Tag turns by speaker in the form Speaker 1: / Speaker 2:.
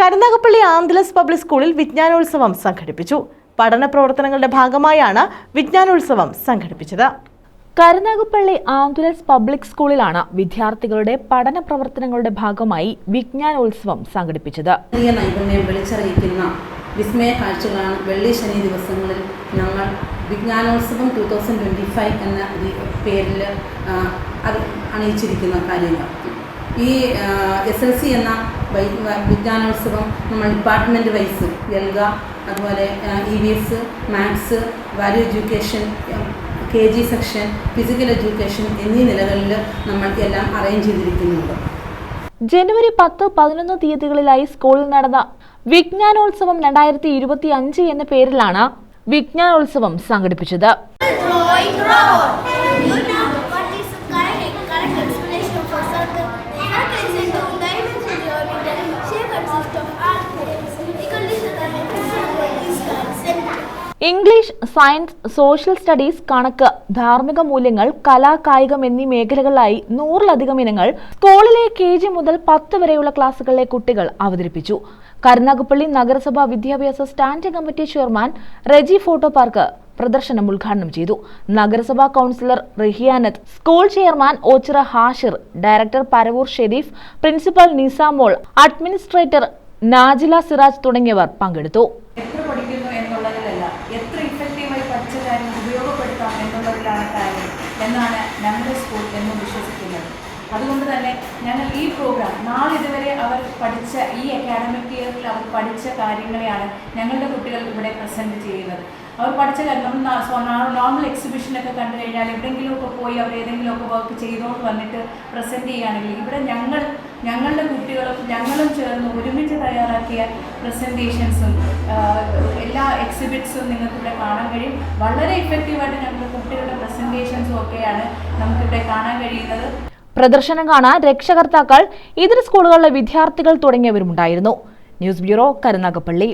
Speaker 1: Karunagappally ആന്തലസ് public സ്കൂളിൽ വിജ്ഞാനോത്സവം സംഘടിപ്പിച്ചു. പഠന പ്രവർത്തനങ്ങളുടെ ഭാഗമായാണ് വിജ്ഞാനോത്സവം സംഘടിപ്പിച്ചത്.
Speaker 2: കരുനാഗപ്പള്ളി ആംബുലൻസ് പബ്ലിക് സ്കൂളിലാണ് വിദ്യാർത്ഥികളുടെ പഠന പ്രവർത്തനങ്ങളുടെ ഭാഗമായി വിജ്ഞാനോത്സവം സംഘടിപ്പിച്ചത്.
Speaker 3: നൈപുണ്യം വിളിച്ചറിയിക്കുന്ന വിസ്മയ കാഴ്ചകളാണ് വെള്ളി ശനി ദിവസങ്ങളിൽ ഞങ്ങൾ വിജ്ഞാനോത്സവം ടു തൗസൻഡ് ട്വന്റി ഫൈവ് എന്ന പേരിൽ അണിയിച്ചിരിക്കുന്ന കാര്യങ്ങൾ. ഈ എസ് എൽ സി എന്ന വിജ്ഞാനോത്സവം നമ്മൾ ഡിപ്പാർട്ട്മെന്റ് വൈസ് എൽഗ അതുപോലെ E V S maths value education K G section physical education എന്നീ നിലകളിൽ നമ്മൾ എല്ലാം അറേഞ്ച് ചെയ്തിരിക്കുന്നുണ്ട്.
Speaker 2: ജനുവരി പത്ത് പതിനൊന്ന് തീയതികളിലായി സ്കൂളിൽ നടന്ന വിജ്ഞാനോത്സവം രണ്ടായിരത്തി ഇരുപത്തി അഞ്ച് എന്ന പേരിലാണ് വിജ്ഞാനോത്സവം സംഘടിപ്പിച്ചത്. ഇംഗ്ലീഷ് സയൻസ് സോഷ്യൽ സ്റ്റഡീസ് കണക്ക് ധാർമ്മിക മൂല്യങ്ങൾ കലാ കായികം എന്നീ മേഖലകളിലായി നൂറിലധികം ഇനങ്ങൾ സ്കൂളിലെ കെ ജി മുതൽ പത്ത് വരെയുള്ള ക്ലാസുകളിലെ കുട്ടികൾ അവതരിപ്പിച്ചു. കരുനാഗപ്പള്ളി നഗരസഭാ വിദ്യാഭ്യാസ standing committee chairman Reji photo park പ്രദർശനം ഉദ്ഘാടനം ചെയ്തു. നഗരസഭാ councillor Rihiyanath school chairman Ochira Hashir director Paravur Sharif principal Nizamol administrator Najila Siraj തുടങ്ങിയവർ പങ്കെടുത്തു.
Speaker 4: പഠിച്ച കാര്യം ഉപയോഗപ്പെടുത്താം എന്നുള്ളതിലാണ് കാര്യം എന്നാണ് ഞങ്ങളുടെ സ്കൂൾ എന്ന് വിശ്വസിക്കുന്നത്. അതുകൊണ്ട് തന്നെ ഞങ്ങൾ ഈ പ്രോഗ്രാം നാളെ ഇതുവരെ അവർ പഠിച്ച ഈ അക്കാഡമിക് ഇയറിൽ അവർ പഠിച്ച കാര്യങ്ങളെയാണ് ഞങ്ങളുടെ കുട്ടികൾ ഇവിടെ പ്രസന്റ് ചെയ്യുന്നത്. അവർ പഠിച്ച കാര്യം നോർമൽ എക്സിബിഷനൊക്കെ കണ്ടു കഴിഞ്ഞാൽ എവിടെയെങ്കിലുമൊക്കെ പോയി അവർ ഏതെങ്കിലുമൊക്കെ വർക്ക് ചെയ്തുകൊണ്ട് വന്നിട്ട് പ്രസന്റ് ചെയ്യുകയാണെങ്കിൽ ഇവിടെ ഞങ്ങൾ ഞങ്ങളുടെ കുട്ടികളും ഞങ്ങളും ചേർന്ന് ഒരുമിച്ച് തയ്യാറാക്കിയ പ്രസന്റേഷൻസും എല്ലാ എക്സിബിറ്റ്സും നിങ്ങൾക്കിവിടെ കാണാൻ കഴിയും. വളരെ ഇഫക്റ്റീവായിട്ട് ഞങ്ങളുടെ കുട്ടികളുടെ പ്രസന്റേഷൻസും ഒക്കെയാണ് നമുക്കിവിടെ കാണാൻ കഴിയുന്നത്.
Speaker 2: പ്രദർശനം കാണാൻ രക്ഷകർത്താക്കൾ ഇതര സ്കൂളുകളിലെ വിദ്യാർത്ഥികൾ തുടങ്ങിയവരുമുണ്ടായിരുന്നു. News bureau Karunagappally.